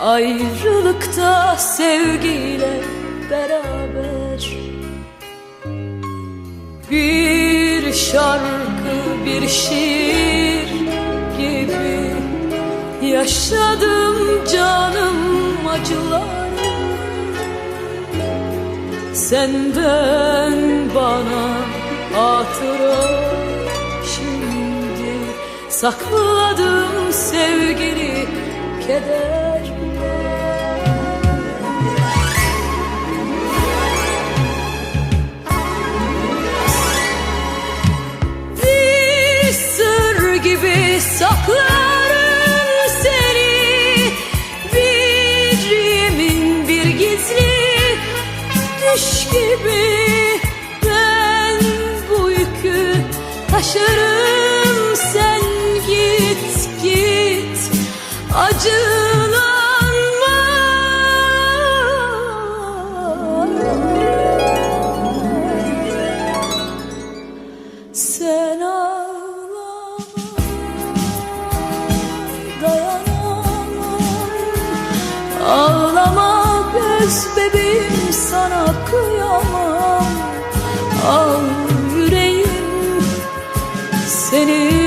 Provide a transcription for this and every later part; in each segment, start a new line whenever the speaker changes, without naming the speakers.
Ayrılıkta sevgiyle beraber. Bir şarkı bir şiir gibi Yaşadım canım acılar. Senden bana hatıra şimdi Sakladım sevgili keder saklarım seni. Bir yemin bir gizli düş gibi. Ben bu yükü taşırım. Sen git git. Acılanma Göz bebeğim sana kıyamam. Al yüreğim senin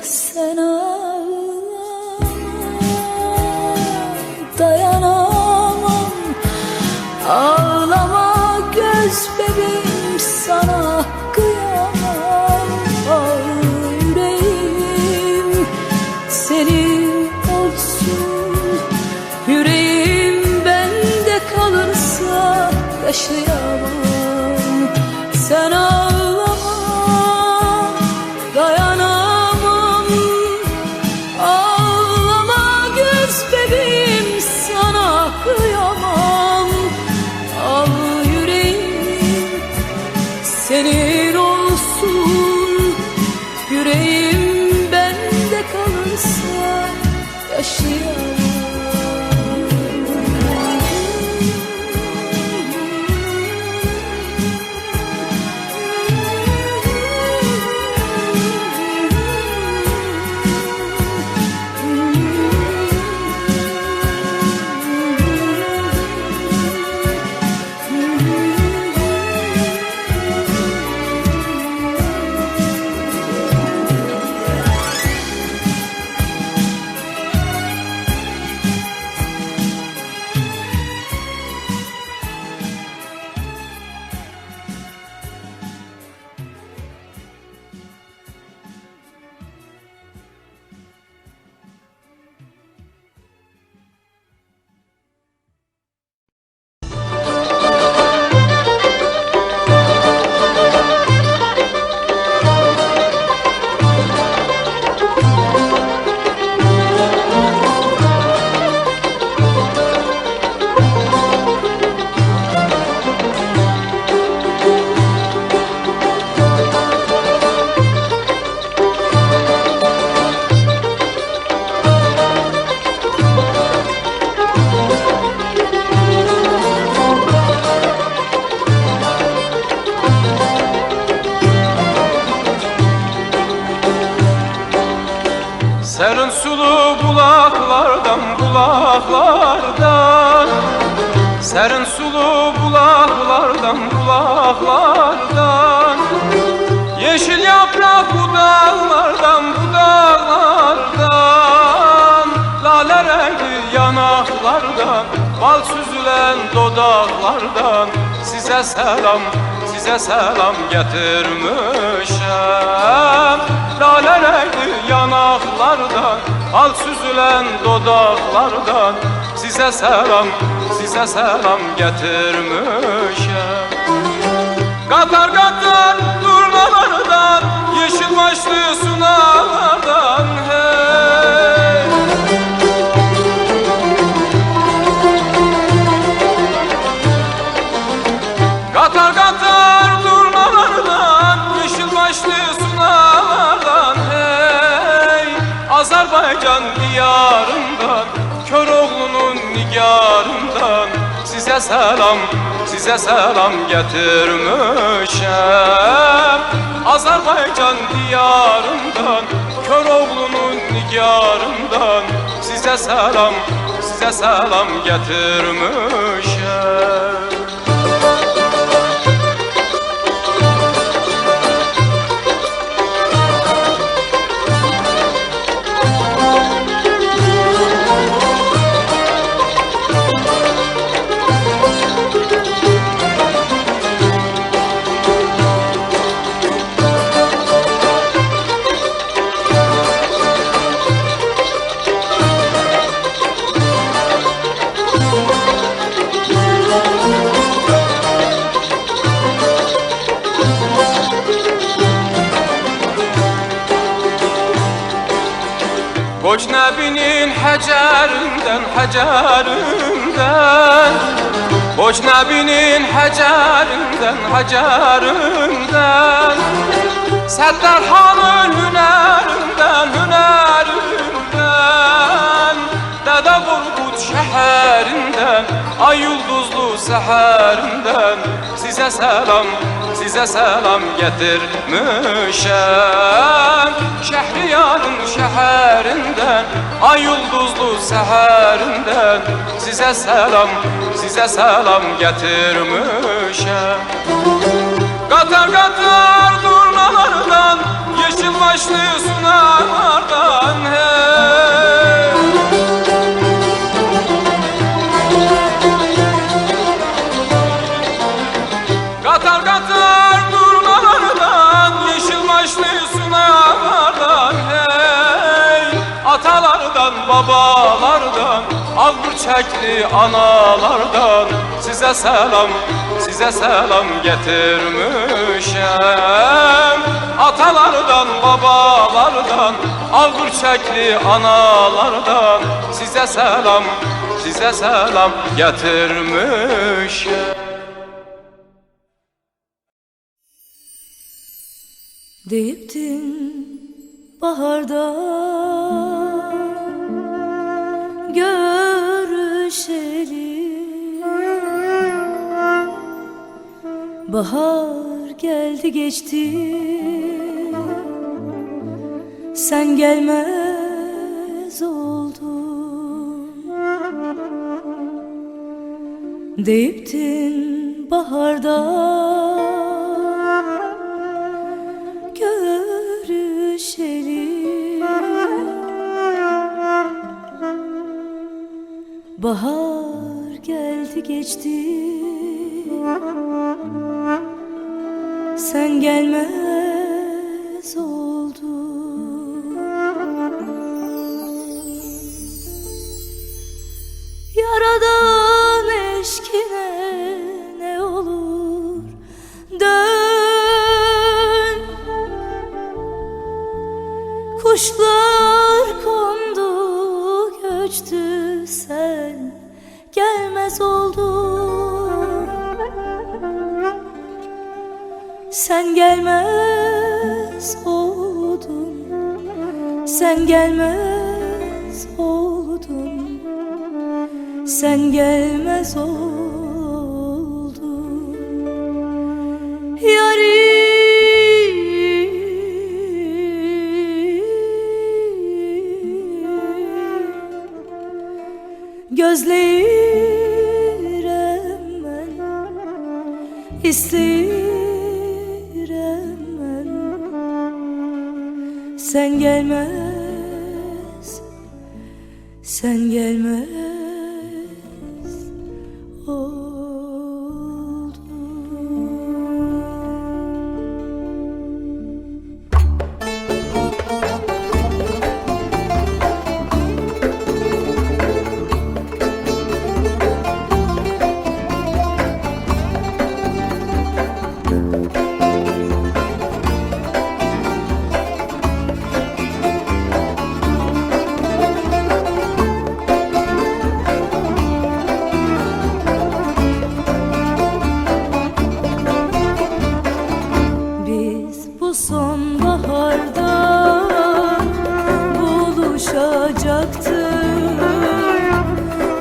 I sana
see sulu bulaklardan bulaklardan. Yeşil yaprak budaklardan budaklardan Lale renkli yanaklardan Bal süzülen dodaklardan. Size selam, size selam getirmişem. Lale renkli yanaklardan Bal süzülen dodaklardan Size selam, size selam getirmişem Katar katar turnalardan Size selam, size selam getirmişem. Azerbaycan diyarından Köroğlu'nun nigarından Size selam, size selam getirmişem Hecerinden, hecerinden Koç Nebi'nin hecerinden, hecerinden Settar Han'ın hünerinden, hünerinden. Dede Korkut şehrinden Ay yıldızlı seherinden Size selam, size selam getirmişem. Şehriyarın şehrinden Ay yıldızlı seherinden Size selam, size selam getirmişem. Katar katar durnalardan Yeşil başlı sunalardan hey Al çekli analardan. Size selam size selam getirmişem. Atalardan babalardan Al çekli analardan. Size selam size selam getirmişem.
Deyiptin baharda görüşelim Bahar geldi geçti. Sen gelmez oldun. Deyiptin baharda Bahar geldi geçti. Sen gelmez oldun. Yaradan Sen gelmez oldun. Sen gelmez oldun. Sen gelmez oldun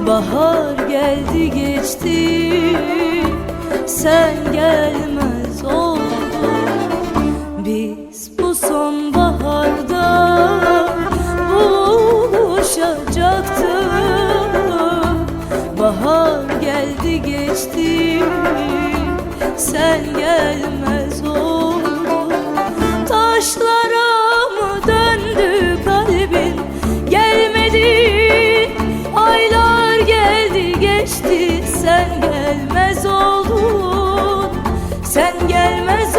Bahar geldi geçti. Sen gelmez oldun. Biz bu sonbaharda Buluşacaktık. Bahar geldi geçti. Sen gelmez Sen gelmez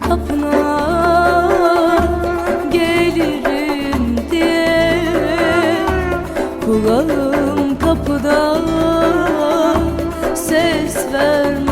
kapına gelirim diye. Kulağım kapıda ses vermez.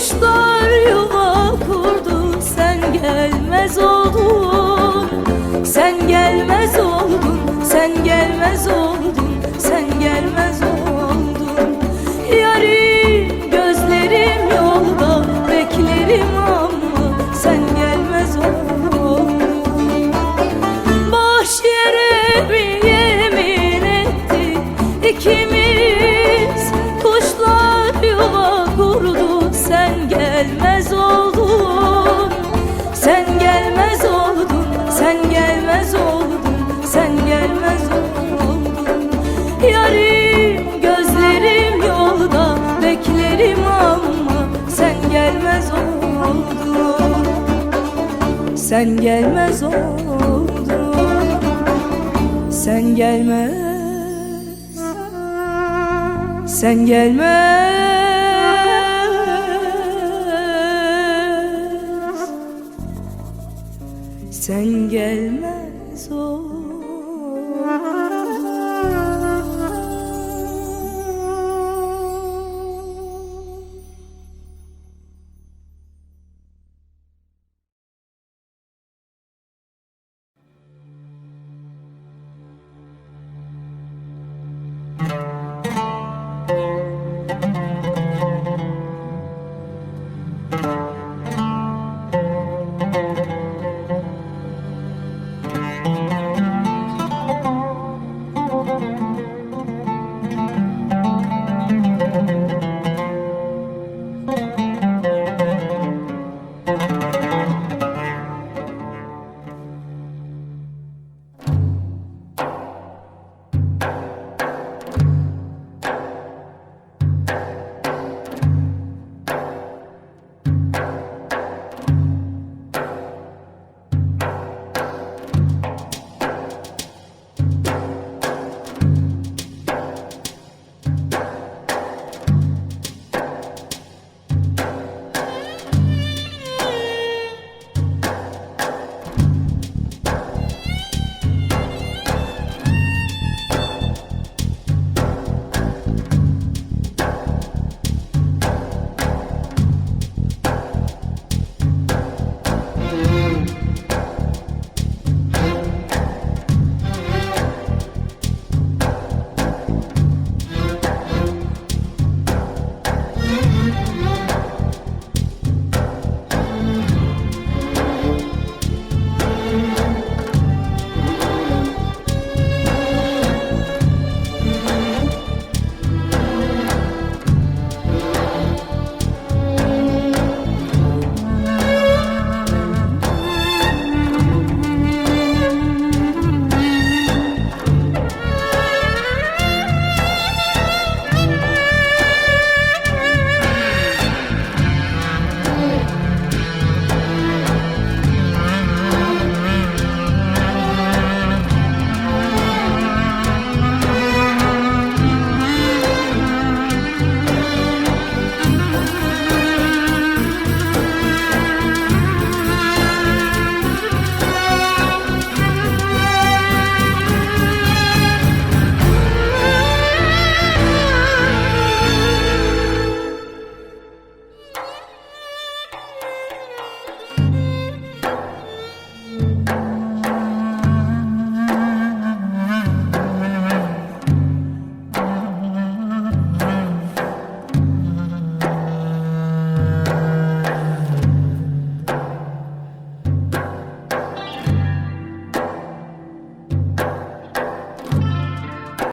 Hoş oldun. Sen gelmez oldun. Sen gelmez. Sen gelmez. Sen gelmez.